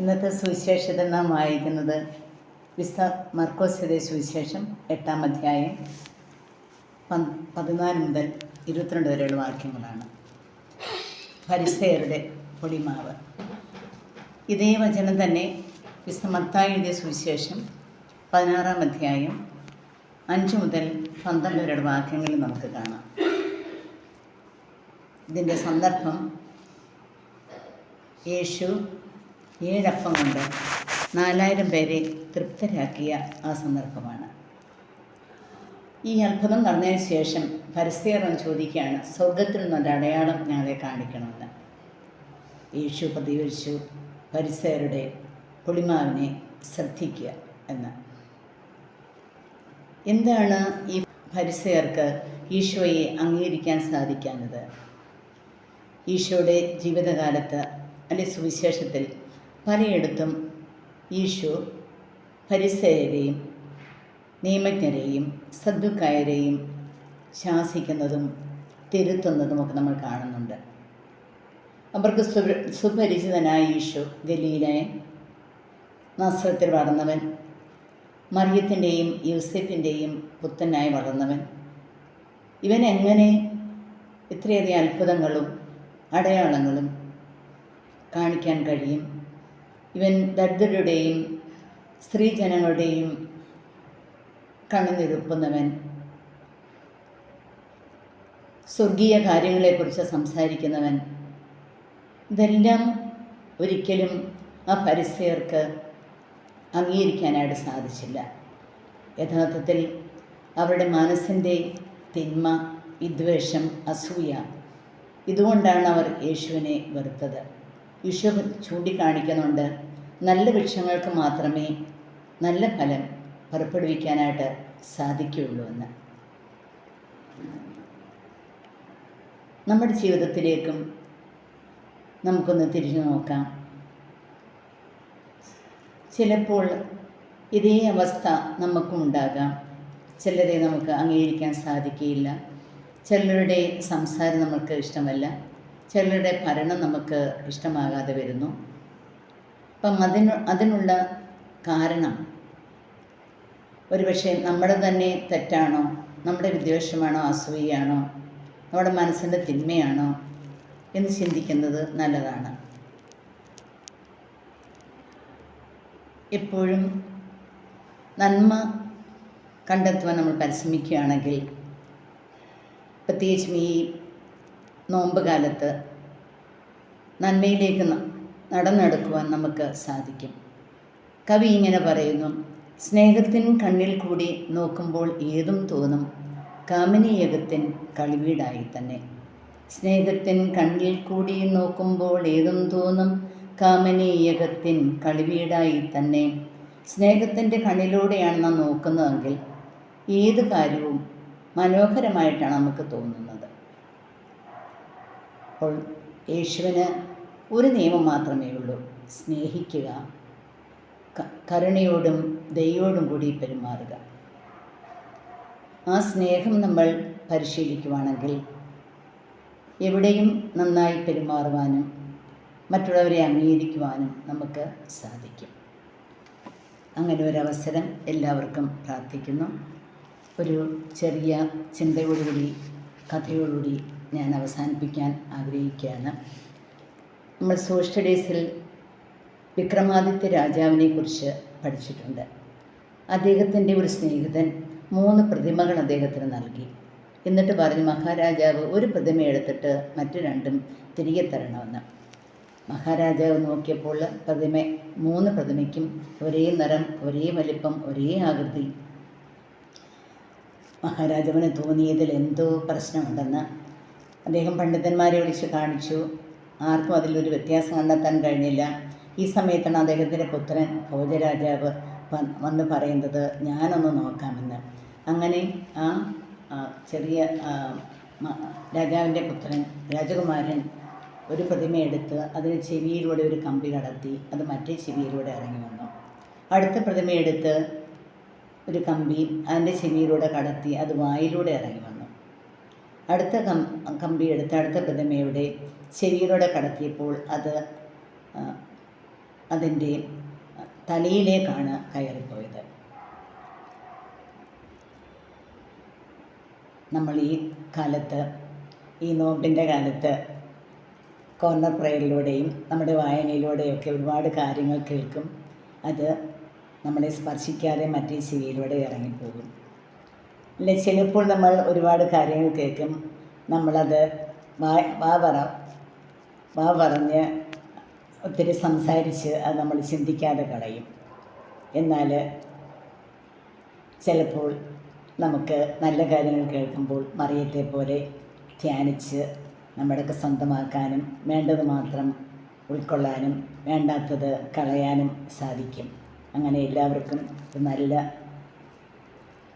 ഇന്നത്തെ സുവിശേഷത്തിൽ നാം വായിക്കുന്നത് വിസ്ത മർക്കോസിയുടെ സുവിശേഷം എട്ടാം അധ്യായം പതിനാല് മുതൽ ഇരുപത്തിരണ്ട് വരെയുള്ള വാക്യങ്ങളാണ്. പരിസയരുടെ പൊടിമാവ് ഇതേ വചനം തന്നെ വിസ്ത മത്തായിയുടെ സുവിശേഷം പതിനാറാം അധ്യായം അഞ്ച് മുതൽ പന്ത്രണ്ട് വരെയുള്ള വാക്യങ്ങളിൽ നമുക്ക് കാണാം. ഇതിന്റെ സന്ദർഭം യേശു ഏഴപ്പം കൊണ്ട് നാലായിരം പേരെ തൃപ്തരാക്കിയ ആ സന്ദർഭമാണ്. ഈ അത്ഭുതം നടന്നതിന് ശേഷം പരസ്യറൻ ചോദിക്കുകയാണ് സ്വർഗത്തിൽ നിന്നൊരു അടയാളം ഞങ്ങളെ കാണിക്കണമെന്ന്? യേശു പ്രതികരിച്ചു പരിസരരുടെ പുളിമാവിനെ ശ്രദ്ധിക്കുക എന്ന്. എന്താണ് ഈ പരിസയർക്ക് ഈശോയെ അംഗീകരിക്കാൻ സാധിക്കാത്തത് ഈശോയുടെ ജീവിതകാലത്ത് അല്ലെ സുവിശേഷത്തിൽ പലയിടത്തും ഈശോ പരിസയരെയും നിയമജ്ഞരെയും സദ്ദുക്കായരെയും ശാസിക്കുന്നതും തിരുത്തുന്നതുമൊക്കെ നമ്മൾ കാണുന്നുണ്ട്. അവർക്ക് സു സുപരിചിതനായ ഈശോ ഗലീലയൻ നസ്രത്തിൽ വളർന്നവൻ മറിയത്തിന്റെയും യൂസഫിന്റെയും പുത്തനായി വളർന്നവൻ. ഇവൻ എങ്ങനെ ഇത്രയധികം അത്ഭുതങ്ങളും അടയാളങ്ങളും കാണിക്കാൻ കഴിയും? ഇവൻ ദരിദ്രരുടെയും സ്ത്രീജനങ്ങളുടെയും കണ്ണുനിരുപ്പുന്നവൻ. സ്വർഗീയ കാര്യങ്ങളെക്കുറിച്ച് സംസാരിക്കുന്നവൻ. ഇതെല്ലാം ഒരിക്കലും ആ പരിസയർക്ക് അംഗീകരിക്കാനായിട്ട് സാധിച്ചില്ല. യഥാർത്ഥത്തിൽ അവരുടെ മനസ്സിന്റെ തിന്മ വിദ്വേഷം അസൂയ ഇതുകൊണ്ടാണ് അവർ യേശുവിനെ വെറുത്തത്. യേശു ചൂണ്ടിക്കാണിക്കുന്നുണ്ട്. നല്ല വൃക്ഷങ്ങൾക്ക് മാത്രമേ നല്ല ഫലം പുറപ്പെടുവിക്കാനായിട്ട് സാധിക്കുകയുള്ളൂ എന്ന്. നമ്മുടെ ജീവിതത്തിലേക്കും നമുക്കൊന്ന് തിരിഞ്ഞു നോക്കാം. ചിലപ്പോൾ ഇതേ അവസ്ഥ നമുക്കും ഉണ്ടാകാം ചിലരെ നമുക്ക് അംഗീകരിക്കാൻ സാധിക്കുകയില്ല. ചിലരുടെ സംസാരം നമുക്ക് ഇഷ്ടമല്ല. ചിലരുടെ ഭരണം നമുക്ക് ഇഷ്ടമാകാതെ വരുന്നു. അപ്പം അതിന് അതിനുള്ള കാരണം ഒരുപക്ഷെ നമ്മുടെ തന്നെ തെറ്റാണോ? നമ്മുടെ വിദ്വേഷമാണോ? അസൂയയാണോ? നമ്മുടെ മനസ്സിന്റെ തിന്മയാണോ? എന്ന് ചിന്തിക്കുന്നത് നല്ലതാണ്. എപ്പോഴും നന്മ കണ്ടെത്തുവാൻ നമ്മൾ പരിശ്രമിക്കുകയാണെങ്കിൽ പ്രത്യേകിച്ചും ഈ നോമ്പ് കാലത്ത് നന്മയിലേക്ക് നടന്നെടുക്കുവാൻ നമുക്ക് സാധിക്കും. കവി ഇങ്ങനെ പറയുന്നു സ്നേഹത്തിൻ കണ്ണിൽ കൂടി നോക്കുമ്പോൾ ഏതും തോന്നും കാമിനിയകത്തിൻ കളിവീടായി തന്നെ. സ്നേഹത്തിൻ കണ്ണിൽ കൂടി നോക്കുമ്പോൾ ഏതും തോന്നും കാമനീയകത്തിൻ കളിവീടായി തന്നെ. സ്നേഹത്തിന്റെ കണ്ണിലൂടെയാണ് നാം നോക്കുന്നതെങ്കിൽ ഏത് കാര്യവും മനോഹരമായിട്ടാണ് നമുക്ക് തോന്നുന്നത്. അപ്പോൾ യേശുവിന് ഒരു നിയമം മാത്രമേ ഉള്ളൂ. സ്നേഹിക്കുക കരുണയോടും ദയോടും കൂടി പെരുമാറുക. ആ സ്നേഹം നമ്മൾ പരിശീലിക്കുവാണെങ്കിൽ എവിടെയും നന്നായി പെരുമാറുവാനും മറ്റുള്ളവരെ അംഗീകരിക്കുവാനും നമുക്ക് സാധിക്കും. അങ്ങനെ ഒരു അവസരം എല്ലാവർക്കും പ്രാർത്ഥിക്കുന്നു. ഒരു ചെറിയ ചിന്തയോടുകൂടി കഥയോടുകൂടി ഞാൻ അവസാനിപ്പിക്കാൻ ആഗ്രഹിക്കുകയാണ്. നമ്മൾ സോഷ്യൽ സ്റ്റഡീസിൽ വിക്രമാദിത്യ രാജാവിനെ കുറിച്ച് പഠിച്ചിട്ടുണ്ട്. അദ്ദേഹത്തിന്റെ ഒരു സ്നേഹിതൻ മൂന്ന് പ്രതിമകൾ അദ്ദേഹത്തിന് നൽകി. എന്നിട്ട് പറഞ്ഞു മഹാരാജാവ് ഒരു പ്രതിമ എടുത്തിട്ട് മറ്റു രണ്ടും തിരികെ തരണമെന്ന്. മഹാരാജാവ് നോക്കിയപ്പോൾ പ്രതിമ മൂന്ന് പ്രതിമയ്ക്കും ഒരേ നിറം ഒരേ വലിപ്പം ഒരേ ആകൃതി. മഹാരാജാവിന് തോന്നിയതിൽ എന്തോ പ്രശ്നമുണ്ടെന്ന് അദ്ദേഹം പണ്ഡിതന്മാരെ വിളിച്ച് കാണിച്ചു. ആർക്കും അതിലൊരു വ്യത്യാസം കണ്ടെത്താൻ കഴിഞ്ഞില്ല. ഈ സമയത്താണ് അദ്ദേഹത്തിന്റെ പുത്രൻ ഭോജരാജാവ് വന്ന് പറയുന്നത് ഞാനൊന്ന് നോക്കാമെന്ന്. അങ്ങനെ ആ ചെറിയ രാജാവിന്റെ പുത്രൻ രാജകുമാരൻ ഒരു പ്രതിമ എടുത്ത് അതിന് ചെവിയിലൂടെ ഒരു കമ്പി കടത്തി അത് മറ്റേ ചെവിയിലൂടെ ഇറങ്ങി വന്നു. അടുത്ത പ്രതിമയെടുത്ത് ഒരു കമ്പി അതിന്റെ ചെവിയിലൂടെ കടത്തി അത് വായിലൂടെ ഇറങ്ങി വന്നു. അടുത്ത കം കമ്പി എടുത്ത് അടുത്ത പ്രതിമയുടെ ചെവിയിലൂടെ കടത്തിയപ്പോൾ അത് അതിന്റെ തലയിലേക്കാണ് കയറിപ്പോയത്. നമ്മൾ ഈ കാലത്ത് ഈ നോമ്പിന്റെ കാലത്ത് കോർണർ പ്രയറിലൂടെയും നമ്മുടെ വായനയിലൂടെയൊക്കെ ഒരുപാട് കാര്യങ്ങൾ കേൾക്കും. അത് നമ്മളെ സ്പർശിക്കാതെ മറ്റേ ചെവിയിലൂടെ ഇറങ്ങിപ്പോകും. അല്ലെ ചിലപ്പോൾ നമ്മൾ ഒരുപാട് കാര്യങ്ങൾ കേൾക്കും. നമ്മളത് വാ വാ പറ വാ പറഞ്ഞ് ഒത്തിരി സംസാരിച്ച് അത് നമ്മൾ ചിന്തിക്കാതെ കളയും. എന്നാൽ ചിലപ്പോൾ നമുക്ക് നല്ല കാര്യങ്ങൾ കേൾക്കുമ്പോൾ മറിയത്തെ പോലെ ധ്യാനിച്ച് നമ്മുടെയൊക്കെ സ്വന്തമാക്കാനും വേണ്ടത് മാത്രം ഉൾക്കൊള്ളാനും വേണ്ടാത്തത് കളയാനും സാധിക്കും. അങ്ങനെ എല്ലാവർക്കും ഒരു നല്ല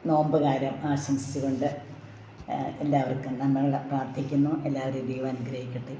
നോമ്പുകാലം ആശംസിച്ചുകൊണ്ട് എല്ലാവർക്കും നമ്മൾ പ്രാർത്ഥിക്കുന്നു. എല്ലാവരും ദൈവം അനുഗ്രഹിക്കട്ടെ.